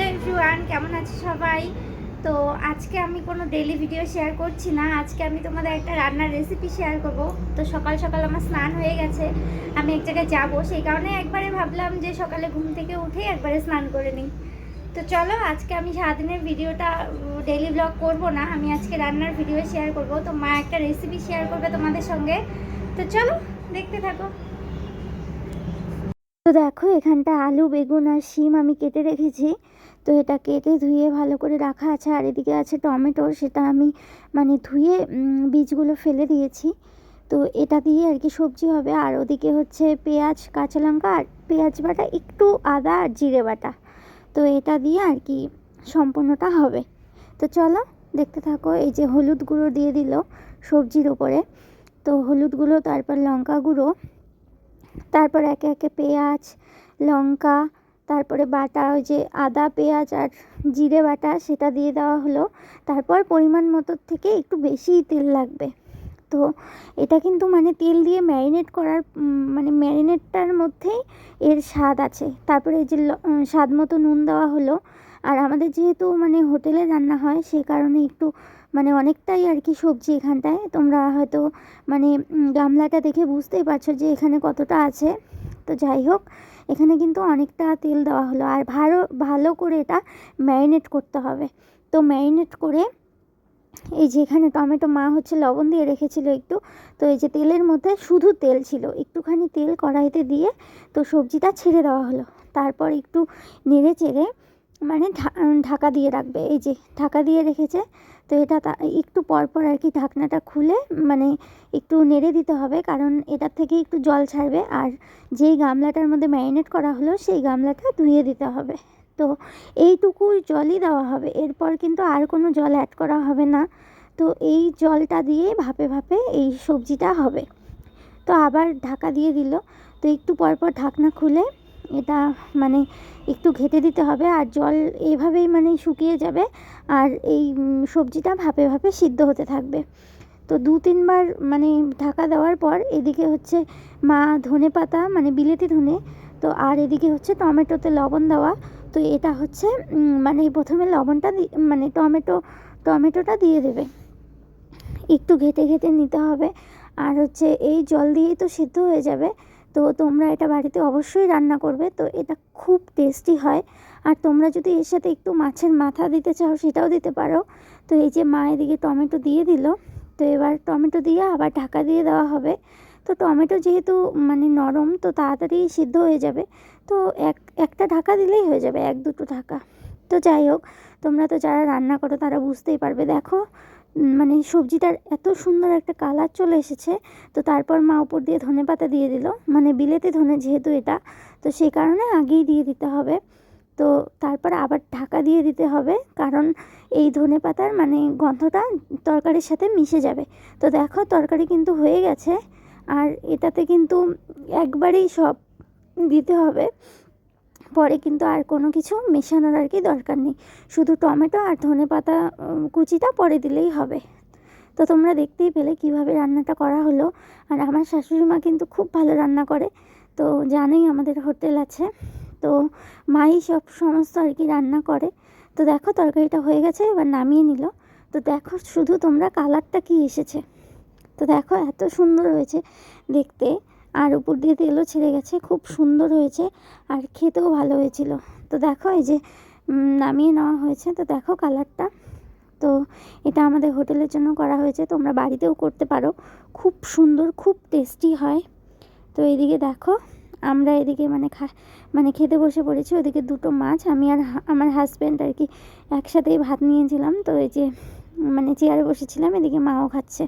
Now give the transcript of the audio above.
Hello everyone, কেমন আছে সবাই? তো আজকে আমি কোনো ডেলি ভিডিও শেয়ার করছি না। আজকে আমি তোমাদের একটা রান্নার রেসিপি শেয়ার করব। তো সকাল সকাল আমার স্নান হয়ে গেছে। আমি এক জায়গায় যাব। সেই কারণে একবারে ভাবলাম যে সকালে ঘুম থেকে উঠে একবারে স্নান করে নিই। তো চলো, আজকে আমি সারাদিনের ভিডিওটা ডেলি ব্লগ করব না। আমি আজকে রান্নার ভিডিও শেয়ার করব। তো মা একটা রেসিপি শেয়ার করবে তোমাদের সঙ্গে। তো চলো, দেখতে থাকো। তো দেখো, এখানটা আলু, বেগুন আর শিম আমি কেটে রেখেছি। তো এটা কেটে ধুয়ে ভালো করে রাখা আছে। আর এদিকে আছে টমেটো, সেটা আমি মানে ধুয়ে বীজগুলো ফেলে দিয়েছি। তো এটা দিয়ে আর কি সবজি হবে। আর ওদিকে হচ্ছে পেঁয়াজ, কাঁচা লঙ্কা আর পেঁয়াজ বাটা, একটু আদা আর জিরে বাটা। তো এটা দিয়ে আর কি সম্পূর্ণটা হবে। তো চলো দেখতে থাকো, এই যে হলুদ গুঁড়ো দিয়ে দিল সবজির উপরে। তো হলুদ গুঁড়ো, তারপর লঙ্কা গুঁড়ো, তারপর একে একে পেঁয়াজ, লঙ্কা তারপরে বাটা, ওই যে আদা, পেঁয়াজ আর জিরে বাটা সেটা দিয়ে দেওয়া হলো। তারপর পরিমাণ মতো থেকে একটু বেশিই তেল লাগবে। তো এটা কিন্তু মানে তেল দিয়ে ম্যারিনেট করার মানে ম্যারিনেটটার মধ্যেই এর স্বাদ আছে। তারপরে এই যে স্বাদ মতো নুন দেওয়া হলো। আর আমাদের যেহেতু মানে হোটেলে রান্না হয়, সে কারণে একটু মানে অনেকটাই আর কি সবজি এখানটায়। তোমরা হয়তো মানে গামলাটা দেখে বুঝতেই পারছ যে এখানে কতটা আছে। তো যাই হোক, এখানে কিন্তু অনেকটা তেল দেওয়া হলো। আর ভালো ভালো করে এটা ম্যারিনেট করতে হবে। তো ম্যারিনেট করে এই যে এখানে টমেটো, মা হচ্ছে লবণ দিয়ে রেখেছিল একটু। তো এই যে তেলের মধ্যে শুধু তেল ছিল, একটুখানি তেল কড়াইতে দিয়ে তো সবজিটা ছেড়ে দেওয়া হলো। তারপর একটু নেড়ে চেড়ে মানে ঢাকা দিয়ে রাখবে। এই যে ঢাকা দিয়ে রেখেছে, তো এটা একটু পরপর আর কি ঢাকনাটা খুলে মানে একটু নেড়ে দিতে হবে, কারণ এটার থেকে একটু জল ছাড়বে। আর যেই গামলাটার মধ্যে ম্যারিনেট করা হলো, সেই গামলাটা ধুয়ে দিতে হবে। তো এইটুকু জলই দেওয়া হবে। এরপর কিন্তু আর কোনো জল অ্যাড করা হবে না। তো এই জলটা দিয়ে ভাপে ভাপে এই সবজিটা হবে। তো আবার ঢাকা দিয়ে দিল। তো একটু পরপর ঢাকনা খুলে এটা মানে একটু ঘেটে দিতে হবে আর জল এভাবেই মানে শুকিয়ে যাবে আর এই সবজিটা ভাপে ভাপে সিদ্ধ হতে থাকবে। তো দু তিনবার মানে ঢাকা দেওয়ার পর এদিকে হচ্ছে মা ধনে পাতা মানে বিলেতি ধনে, তো আর এদিকে হচ্ছে টমেটোতে লবণ দেওয়া। তো এটা হচ্ছে মানে প্রথমে লবণটা মানে টমেটো, টমেটোটা দিয়ে দেবে। একটু ঘেটে ঘেটে নিতে হবে। আর হচ্ছে এই জল দিয়েই তো সিদ্ধ হয়ে যাবে। তো তোমরা এটা বাড়িতে অবশ্যই রান্না করবে। তো এটা খুব টেস্টি হয়। আর তোমরা যদি এর সাথে একটু মাছের মাথা দিতে চাও, সেটাও দিতে পারো। তো এই যে মা এদিকে টমেটো দিয়ে দিল। তো এবার টমেটো দিয়ে আবার ঢাকা দিয়ে দেওয়া হবে। তো টমেটো যেহেতু মানে নরম, তো তাড়াতাড়ি সিদ্ধ হয়ে যাবে। তো এক, একটা ঢাকা দিলেই হয়ে যাবে, এক দুটো ঢাকা। তো যাই হোক, তোমরা তো যারা রান্না করো, তারা বুঝতেই পারবে। দেখো মানে সবজিটার এত সুন্দর একটা কালার চলে এসেছে, তো তারপর মা উপর দিয়ে ধনে পাতা দিয়ে দিল। মানে বিলেতে ধনে যেহেতু এটা, তো সেই কারণে আগেই দিয়ে দিতে হবে। তো তারপর আবার ঢাকা দিয়ে দিতে হবে, কারণ এই ধনে পাতার মানে গন্ধটা তরকারির সাথে মিশে যাবে। তো দেখো তরকারি কিন্তু হয়ে গেছে, আর এটাতে কিন্তু একবারেই সব দিতে হবে। পরে কিন্তু আর কোনো কিছু মেশানোর আর কি দরকার নেই। শুধু টমেটো আর ধনে পাতা কুচিটা পরে দিলেই হবে। তো তোমরা দেখতেই পেলে কীভাবে রান্নাটা করা হলো। আর আমার শাশুড়ি মা কিন্তু খুব ভালো রান্না করে। তো জানেই আমাদের হোটেল আছে। তো মাই সব সমস্ত আর কি রান্না করে। তো দেখো তরকারিটা হয়ে গেছে, এবার নামিয়ে নিল। তো দেখো শুধু তোমরা কালারটা কি এসেছে। তো দেখো এত সুন্দর হয়েছে দেখতে। আর উপর দিয়ে তেলও ছেড়ে গেছে, খুব সুন্দর হয়েছে আর খেতেও ভালো হয়েছিল। তো দেখো এই যে নামিয়ে নেওয়া হয়েছে। তো দেখো কালারটা। তো এটা আমাদের হোটেলের জন্য করা হয়েছে। তোমরা বাড়িতেও করতে পারো। খুব সুন্দর, খুব টেস্টি হয়। তো এদিকে দেখো, আমরা এদিকে মানে খা মানে খেতে বসে পড়েছি। ওদিকে দুটো মাছ, আমি আর আমার হাজব্যান্ড আর কি একসাথেই ভাত নিয়েছিলাম। তো এই যে মানে চেয়ারে বসেছিলাম, এদিকে মাও খাচ্ছে।